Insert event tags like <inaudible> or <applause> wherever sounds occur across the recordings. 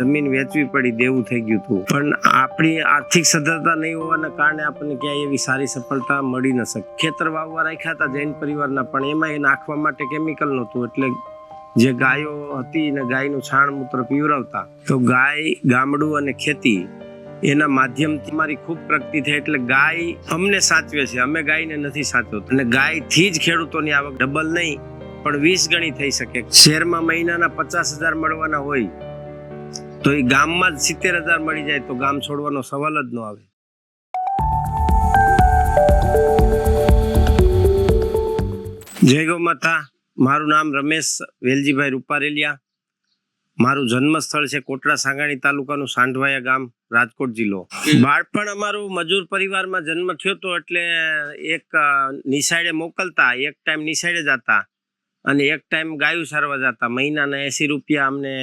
જમીન વેચવી પડી, દેવું થઈ ગયું હતું. પણ આપણી આર્થિક સદ્ધરતા નહીં હોવાના કારણે આપણને ક્યાંય એવી સારી સફળતા મળી ન શકે. ખેતર વાવવા રાખ્યા હતા જૈન પરિવારના, પણ એમાં એ નાખવા માટે કેમિકલ નહોતું. એટલે જે ગાયો હતી ને ગાયનું છાણ મૂત્ર પીવરાવતા, તો ગાય, ગામડું અને ખેતી એના માધ્યમથી મારી ખૂબ પ્રગતિ થઈ. એટલે ગાય અમને સાચવે છે. અમે ગાયને નથી સાચવતો. અને ગાયથી જ ખેડૂતોની આવક ડબલ નહીં, પણ વીસ ગણી થઈ શકે. શહેરમાં મહિનાના પચાસ હજાર મળવાના હોય તો એ ગામમાં જ સિત્તેર હજાર મળી જાય તો ગામ છોડવાનો સવાલ જ ન આવે. જય ગૌ માતા. મારું નામ રમેશ વેલજીભાઈ રૂપારેલિયા. મારું જન્મસ્થળ છે કોટડા સાંગાણી તાલુકાનું સાંઢવાયા ગામ રાજકોટ જિલ્લો. બાળપણ અમારું મજૂર પરિવારમાં જન્મ થયો તો એટલે એક નિશાળે મોકલતા એક ટાઈમ નિશાળે જતા અને એક ટાઈમ ગાયું સારવા જતા. મહિનાના એસી રૂપિયા અમને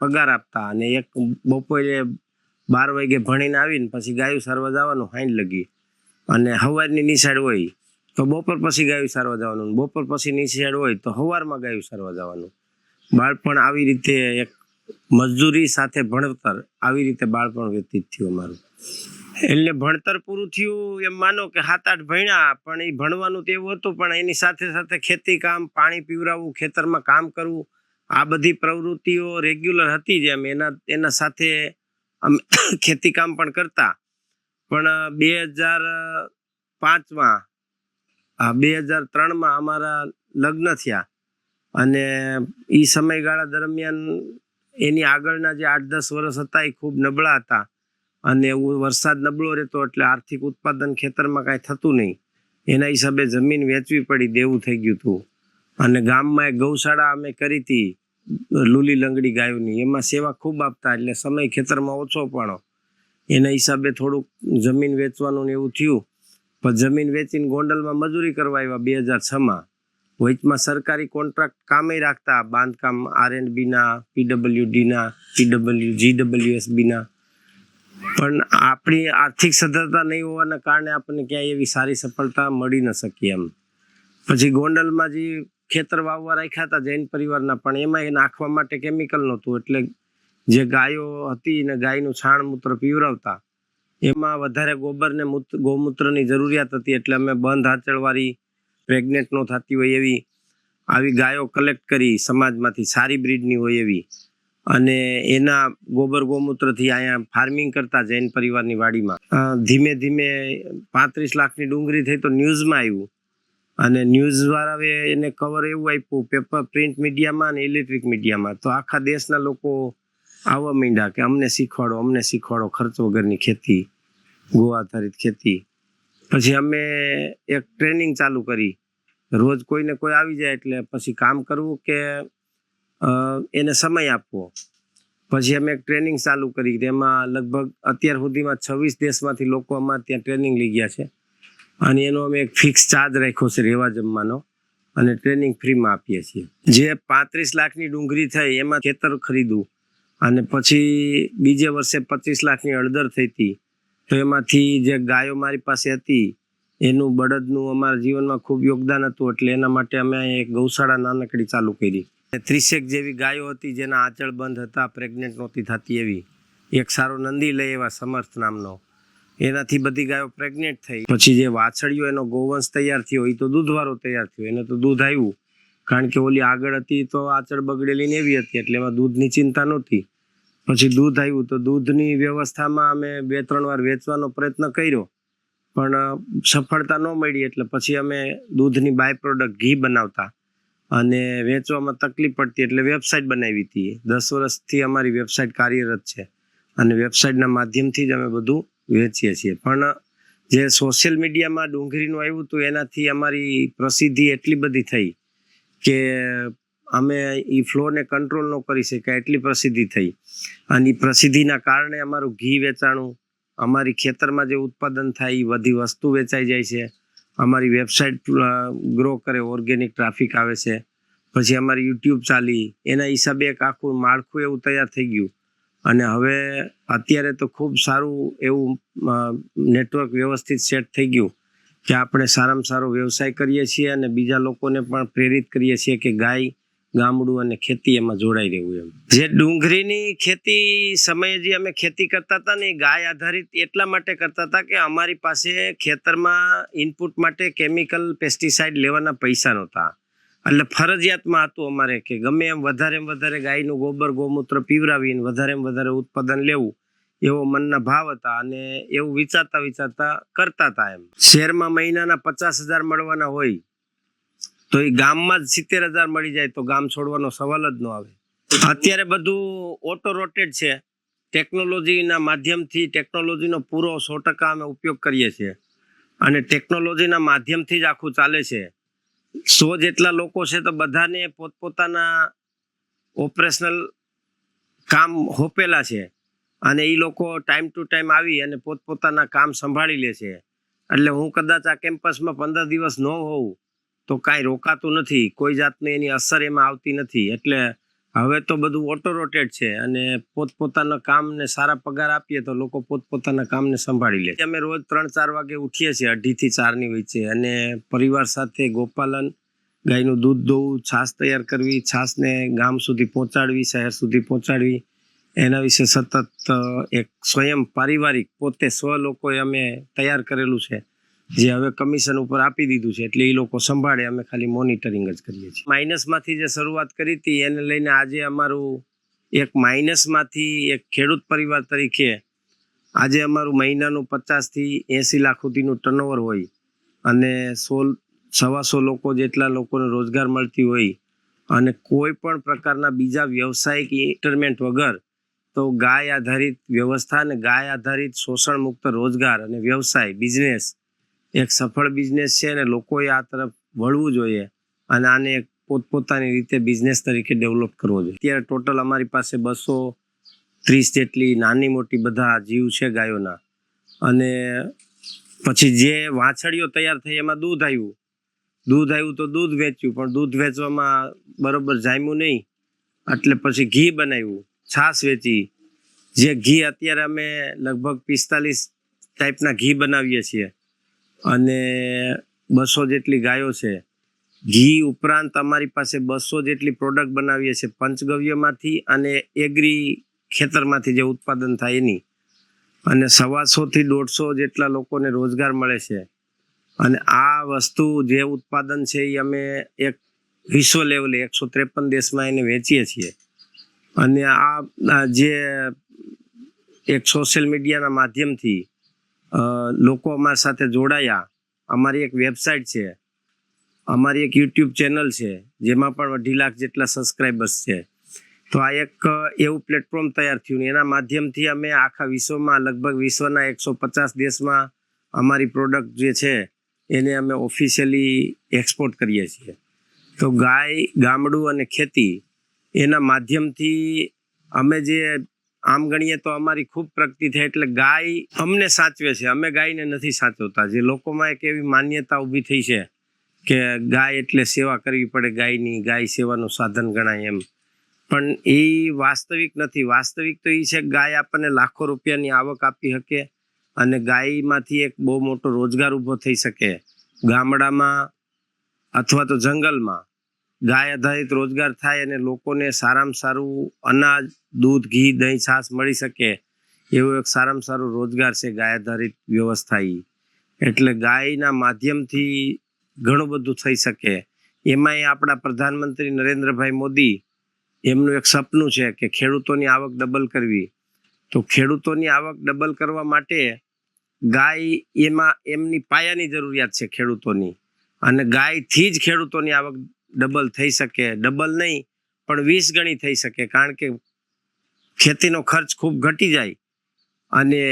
પગાર આપતા અને એક બપોરે બાર વાગે ભણીને આવીને પછી ગાયું સારવા જવાનું હાઈન લગી. અને સવારની નિશાળ હોય તો બપોર પછી ગાયું સારવા જવાનું, બપોર પછી નિશાળ હોય તો સવારમાં ગાયું સારવા જવાનું. બાળપણ આવી રીતે એક મજૂરી સાથે ભણતર આવી રીતે બાળપણ વ્યતીત થયું અમારું. એટલે ભણતર પૂરું થયું એમ માનો કે સાત આઠ ભણ્યા, પણ એ ભણવાનું તો એવું હતું, પણ એની સાથે સાથે ખેતી કામ, પાણી પીવરાવવું ખેતરમાં કામ કરવું આ બધી પ્રવૃત્તિઓ રેગ્યુલર હતી જ એમ. એના એના સાથે અમે <coughs> ખેતીકામ પણ કરતા. પણ બે હજાર પાંચમાં બે હજાર ત્રણમાં અમારા લગ્ન થયા. અને એ સમયગાળા દરમિયાન એની આગળના જે આઠ દસ વર્ષ હતા એ ખૂબ નબળા હતા. અને એવું વરસાદ નબળો રહેતો એટલે આર્થિક ઉત્પાદન ખેતરમાં કાંઈ થતું નહીં. એના હિસાબે જમીન વેચવી પડી, દેવું થઈ ગયું હતું. અને ગામમાં એક ગૌશાળા અમે કરી હતી, લૂલી લંગડી ગાયોની. એમાં સેવા ખૂબ આપતા, એટલે સમય ખેતરમાં ઓછો પડો. એના હિસાબે થોડુંક જમીન વેચવાનું ને એવું થયું. પણ જમીન વેચીને ગોંડલમાં મજૂરી કરવા આવ્યા બે હજાર છમાં વચમાં સરકારી કોન્ટ્રાક્ટ કામે રાખતા, બાંધકામ આર એન્ડ બીના પીડબ્લ્યુડીના પીડબ્લ્યુ જીડબ્લ્યુએસબીના પણ આપણી આર્થિક સદ્ધરતા નહીં હોવાના કારણે આપણને ક્યાંય એવી સારી સફળતા મળી ન શકી એમ. પછી ગોંડલમાં જે ખેતર વાવવા રાખ્યા હતા જૈન પરિવારના, પણ એમાં એ નાખવા માટે કેમિકલ નહોતું. એટલે જે ગાયો હતી ને ગાયનું છાણ મૂત્ર પીવરાવતા, એમાં વધારે ગોબર ને મૂત્ર ગૌમૂત્રની જરૂરિયાત હતી. એટલે અમે બંધ આંચળવાળી પ્રેગ્નેન્ટ નો થતી હોય એવી આવી ગાયો કલેક્ટ કરી સમાજમાંથી સારી બ્રીડની હોય એવી. અને એના ગોબર ગૌમૂત્રથી અહીંયા ફાર્મિંગ કરતા જૈન પરિવારની વાડીમાં. ધીમે ધીમે પાંત્રીસ લાખની ડુંગળી થઈ તો ન્યૂઝમાં આવ્યું. અને ન્યૂઝ વાળાએ એને કવર એવું આપ્યું પેપર પ્રિન્ટ મીડિયામાં અને ઇલેક્ટ્રિક મીડિયામાં તો આખા દેશના લોકો આવવા માંડ્યા કે અમને શીખવાડો અમને શીખવાડો ખર્ચ વગરની ખેતી ગો આધારિત ખેતી. પછી અમે એક ટ્રેનિંગ ચાલુ કરી. રોજ કોઈને કોઈ આવી જાય એટલે પછી કામ કરવું કે એને સમય આપવો. પછી અમે એક ટ્રેનિંગ ચાલુ કરી તેમાં લગભગ અત્યાર સુધીમાં છવ્વીસ દેશમાંથી લોકો અમારે ત્યાં ટ્રેનિંગ લઈ ગયા છે. અને એનો અમે એક ફિક્સ ચાર્જ રાખ્યો છે રહેવા જમવાનો અને ટ્રેનિંગ ફ્રીમાં આપીએ છીએ. જે પાંત્રીસ લાખની ડુંગળી થઈ એમાં ખેતર ખરીદવું અને પછી બીજે વર્ષે પચીસ લાખની હળદર થઈ હતી, તો એમાંથી જે ગાયો મારી પાસે હતી, એનું બળદનું અમારા જીવનમાં ખૂબ યોગદાન હતું એટલે એના માટે અમે એક ગૌશાળા નાનકડી ચાલુ કરી. ત્રીસેક જેવી ગાયો હતી જેના આંચળ બંધ હતા પ્રેગ્નેન્ટ નહોતી થતી એવી. એક સારો નંદી લઈ એવા સમર્થ નામનો. એનાથી બધી ગાયો પ્રેગ્નેન્ટ થઈ. પછી જે વાછડીઓ એનો ગોવંશ તૈયાર થયો એ તો દૂધવાળો તૈયાર થયો. એને તો દૂધ આવ્યું કારણ કે ઓલી આગળ હતી તો આચળ બગડેલી ને એવી હતી, એટલે એમાં દૂધની ચિંતા નહોતી. પછી દૂધ આવ્યું તો દૂધની વ્યવસ્થામાં અમે બે ત્રણ વાર વેચવાનો પ્રયત્ન કર્યો. પણ સફળતા ન મળી એટલે પછી અમે દૂધની બાય પ્રોડક્ટ ઘી બનાવતા. અને વેચવામાં તકલીફ પડતી એટલે વેબસાઇટ બનાવી હતી. દસ વર્ષથી અમારી વેબસાઇટ કાર્યરત છે. અને વેબસાઇટના માધ્યમથી જ અમે બધું વેચીએ છીએ. પણ જે સોશિયલ મીડિયામાં ડુંગળીનું આવ્યું હતું, એનાથી અમારી પ્રસિદ્ધિ એટલી બધી થઈ કે અમે એ ફ્લોને કંટ્રોલ ન કરી શક્યા, એટલી પ્રસિદ્ધિ થઈ. અને એ પ્રસિદ્ધિના કારણે અમારું ઘી વેચાણું, અમારી ખેતરમાં જે ઉત્પાદન થાય એ બધી વસ્તુ વેચાઈ જાય છે. અમારી વેબસાઇટ ગ્રો કરે ઓર્ગેનિક ટ્રાફિક આવે છે. પછી અમારી યુટ્યુબ ચાલી. એના હિસાબે એક આખું માળખું એવું તૈયાર થઈ ગયું. અને હવે અત્યારે તો ખૂબ સારું એવું નેટવર્ક વ્યવસ્થિત સેટ થઈ ગયું કે આપણે સારામાં સારો વ્યવસાય કરીએ છીએ અને બીજા લોકોને પણ પ્રેરિત કરીએ છીએ કે ગાય, ગામડું અને ખેતી એમાં જોડાઈ રહેવું એમ. જે ડુંગળીની ખેતી સમયે જે અમે ખેતી કરતા હતા ને એ ગાય આધારિત એટલા માટે કરતા હતા કે અમારી પાસે ખેતરમાં ઇનપુટ માટે કેમિકલ પેસ્ટિસાઇડ લેવાના પૈસા નહોતા. એટલે ફરજિયાતમાં હતું અમારે કે ગમે એમ વધારે વધારે ગાયનું ગોબર ગૌમૂત્ર પીવરાવીને વધારે વધારે ઉત્પાદન લેવું, એવો મનના ભાવ હતા અને એવું વિચારતા વિચારતા કરતા હતા એમ. શહેરમાં મહિનાના પચાસ હજાર મળવાના હોય, તો એ ગામમાં જ સિત્તેર હજાર મળી જાય તો ગામ છોડવાનો સવાલ જ ન આવે. અત્યારે બધું ઓટો રોટેડ છે. ટેકનોલોજીના માધ્યમથી ટેકનોલોજીનો પૂરો સો ટકા અમે ઉપયોગ કરીએ છીએ. અને ટેકનોલોજીના માધ્યમથી જ આખું ચાલે છે. સો જેટલા લોકો છે તો બધાને પોતપોતાના ઓપરેશનલ કામ હોપેલા છે. અને એ લોકો ટાઈમ ટુ ટાઈમ આવી અને પોતપોતાના કામ સંભાળી લે છે. એટલે હું કદાચ આ કેમ્પસમાં પંદર દિવસ ન હોઉં તો કાંઈ રોકાતું નથી. કોઈ જાતની એની અસર એમાં આવતી નથી. એટલે હવે તો બધું ઓટો રોટેટ છે અને પોતપોતાના કામને સારા પગાર આપીએ તો લોકો પોતપોતાના કામને સંભાળી લે અમે રોજ ત્રણ ચાર વાગે ઉઠીએ છીએ અઢીથી ચારની વચ્ચે અને પરિવાર સાથે ગોપાલન, ગાયનું દૂધ દોવું છાશ તૈયાર કરવી, છાશને ગામ સુધી પહોંચાડવી, શહેર સુધી પહોંચાડવી. એના વિશે સતત એક સ્વયં પારિવારિક પોતે સ્વ લોકોએ અમે તૈયાર કરેલું છે. જે હવે કમિશન ઉપર આપી દીધું છે, એટલે એ લોકો સંભાળે, અમે ખાલી મોનિટરિંગ જ કરીએ છીએ. માઇનસમાંથી જે શરૂઆત કરી હતી, એને લઈને આજે અમારું એક માઇનસમાંથી એક ખેડૂત પરિવાર તરીકે આજે અમારું મહિનાનું પચાસથી એંસી લાખ સુધીનું ટર્નઓવર હોય અને સો સવાસો લોકો જેટલા લોકોને રોજગાર મળતી હોય અને કોઈ પણ પ્રકારના બીજા વ્યવસાયિક ઇન્ટરમેન્ટ વગર તો ગાય આધારિત વ્યવસ્થા અને ગાય આધારિત શોષણ મુક્ત રોજગાર અને વ્યવસાય બિઝનેસ એક સફળ બિઝનેસ છે અને લોકોએ આ તરફ વળવું જોઈએ અને આને એક પોતપોતાની રીતે બિઝનેસ તરીકે ડેવલપ કરવો જોઈએ. અત્યારે ટોટલ અમારી પાસે બસો ત્રીસ જેટલી નાની મોટી બધા જીવ છે ગાયોના. અને પછી જે વાછડીઓ તૈયાર થઈ એમાં દૂધ આવ્યું. દૂધ આવ્યું તો દૂધ વેચ્યું, પણ દૂધ વેચવામાં બરોબર જામ્યું નહીં. એટલે પછી ઘી બનાવ્યું, છાશ વેચી. જે ઘી અત્યારે અમે લગભગ પિસ્તાલીસ ટાઈપના ઘી બનાવીએ છીએ. અને બસો જેટલી ગાયો છે. ઘી ઉપરાંત અમારી પાસે બસો જેટલી પ્રોડક્ટ બનાવીએ છીએ પંચગવ્યમાંથી અને એગ્રી ખેતરમાંથી જે ઉત્પાદન થાય એની. અને સવાસોથી દોઢસો જેટલા લોકોને રોજગાર મળે છે. અને આ વસ્તુ જે ઉત્પાદન છે એ અમે એક વિશ્વ લેવલે એકસો ત્રેપન દેશમાં એને વેચીએ છીએ. અને આ જે એક સોશિયલ મીડિયાના માધ્યમથી લોકો અમારી સાથે જોડાયા. અમારી એક વેબસાઇટ છે. અમારી એક યુટ્યુબ ચેનલ છે, જેમાં પણ અઢી લાખ જેટલા સબસ્ક્રાઈબર્સ છે. તો આ એક એવું પ્લેટફોર્મ તૈયાર થયું ને એના માધ્યમથી અમે આખા વિશ્વમાં, લગભગ વિશ્વના એકસો પચાસ દેશમાં અમારી પ્રોડક્ટ જે છે, એને અમે ઓફિશિયલી એક્સપોર્ટ કરીએ છીએ. તો ગાય, ગામડું અને ખેતી એના માધ્યમથી અમે જે આમ ગણીએ તો અમારી ખૂબ પ્રગતિ થઈ એટલે ગાય અમને સાચવે છે. અમે ગાયને નથી સાચવતા. જે લોકોમાં એક એવી માન્યતા ઊભી થઈ છે કે ગાય એટલે સેવા કરવી પડે ગાયની, ગાય સેવાનું સાધન ગણાય એમ. પણ એ વાસ્તવિક નથી. વાસ્તવિક તો એ છે ગાય આપણને લાખો રૂપિયાની આવક આપી શકે અને ગાયમાંથી એક બહુ મોટો રોજગાર ઊભો થઈ શકે. ગામડામાં અથવા તો જંગલમાં ગાય આધારિત રોજગાર થાય અને લોકોને સારામાં સારું અનાજ દૂધ, ઘી, દહીં, છાશ મળી શકે એવો એક સારામાં સારો રોજગાર છે ગાય આધારિત વ્યવસ્થા એ એટલે ગાયના માધ્યમથી ઘણું બધું થઈ શકે. એમાંય આપણા પ્રધાનમંત્રી નરેન્દ્રભાઈ મોદી એમનું એક સપનું છે કે ખેડૂતોની આવક ડબલ કરવી. તો ખેડૂતોની આવક ડબલ કરવા માટે ગાય એમાં એમની પાયાની જરૂરિયાત છે ખેડૂતોની. અને ગાયથી જ ખેડૂતોની આવક ડબલ થઈ શકે. ડબલ નહીં, પણ વીસ ગણી થઈ શકે. કારણ કે ખેતીનો ખર્ચ ખૂબ ઘટી જાય અને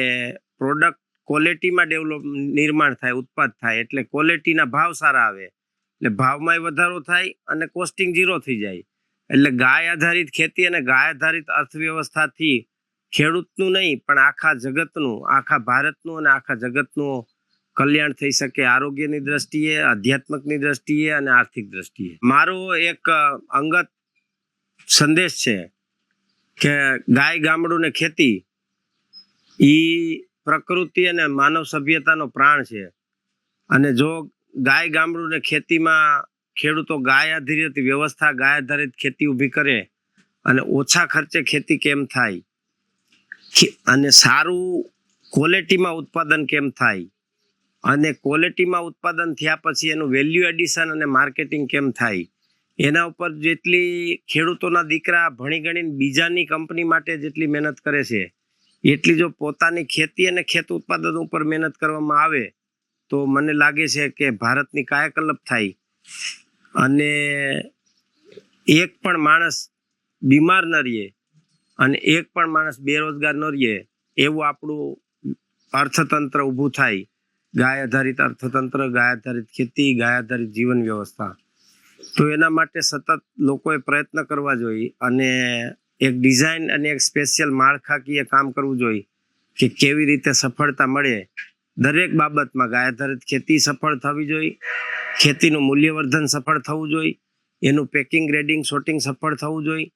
પ્રોડક્ટ ક્વોલિટીમાં ડેવલપ નિર્માણ થાય, ઉત્પાદ થાય, એટલે ક્વોલિટીના ભાવ સારા આવે. એટલે ભાવમાંય વધારો થાય અને કોસ્ટિંગ ઝીરો થઈ જાય. એટલે ગાય આધારિત ખેતી અને ગાય આધારિત અર્થવ્યવસ્થાથી ખેડૂતનું નહીં, પણ આખા જગતનું, આખા ભારતનું અને આખા જગતનું કલ્યાણ થઈ શકે આરોગ્યની દ્રષ્ટિએ, આધ્યાત્મકની દ્રષ્ટિએ અને આર્થિક દ્રષ્ટિએ. મારો એક અંગત સંદેશ છે. કે ગાય ગામડું ને ખેતી ઈ પ્રકૃતિ અને માનવ સભ્યતાનો પ્રાણ છે. અને જો ગાય ગામડું ને ખેતીમાં ખેડૂતો ગાય આધારિત વ્યવસ્થા, ગાય આધારિત ખેતી ઊભી કરે અને ઓછા ખર્ચે ખેતી કેમ થાય? અને સારું ક્વોલિટીમાં ઉત્પાદન કેમ થાય? અને ક્વોલિટીમાં ઉત્પાદન થયા પછી એનું વેલ્યુ એડિશન અને માર્કેટિંગ કેમ થાય? એના ઉપર જેટલી ખેડૂતોના દીકરા ભણી ગણીને બીજાની કંપની માટે જેટલી મહેનત કરે છે, એટલી જો પોતાની ખેતી અને ખેત ઉત્પાદન ઉપર મહેનત કરવામાં આવે, તો મને લાગે છે કે ભારતની કાયાકલ્પ થાય. અને એક પણ માણસ બીમાર ન રહીએ અને એક પણ માણસ બેરોજગાર ન રહીએ, એવું આપણું અર્થતંત્ર ઊભું થાય. ગાય આધારિત અર્થતંત્ર, ગાય આધારિત ખેતી, ગાય આધારિત જીવન વ્યવસ્થા. તો એના માટે સતત લોકોએ પ્રયત્ન કરવા જોઈએ અને એક ડિઝાઇન અને એક સ્પેશિયલ માળખાકીય કામ કરવું જોઈએ કે કેવી રીતે સફળતા મળે. દરેક બાબતમાં ગાય આધારિત ખેતી સફળ થવી જોઈએ, ખેતીનું મૂલ્યવર્ધન સફળ થવું જોઈએ, એનું પેકિંગ ગ્રેડિંગ સોર્ટિંગ સફળ થવું જોઈએ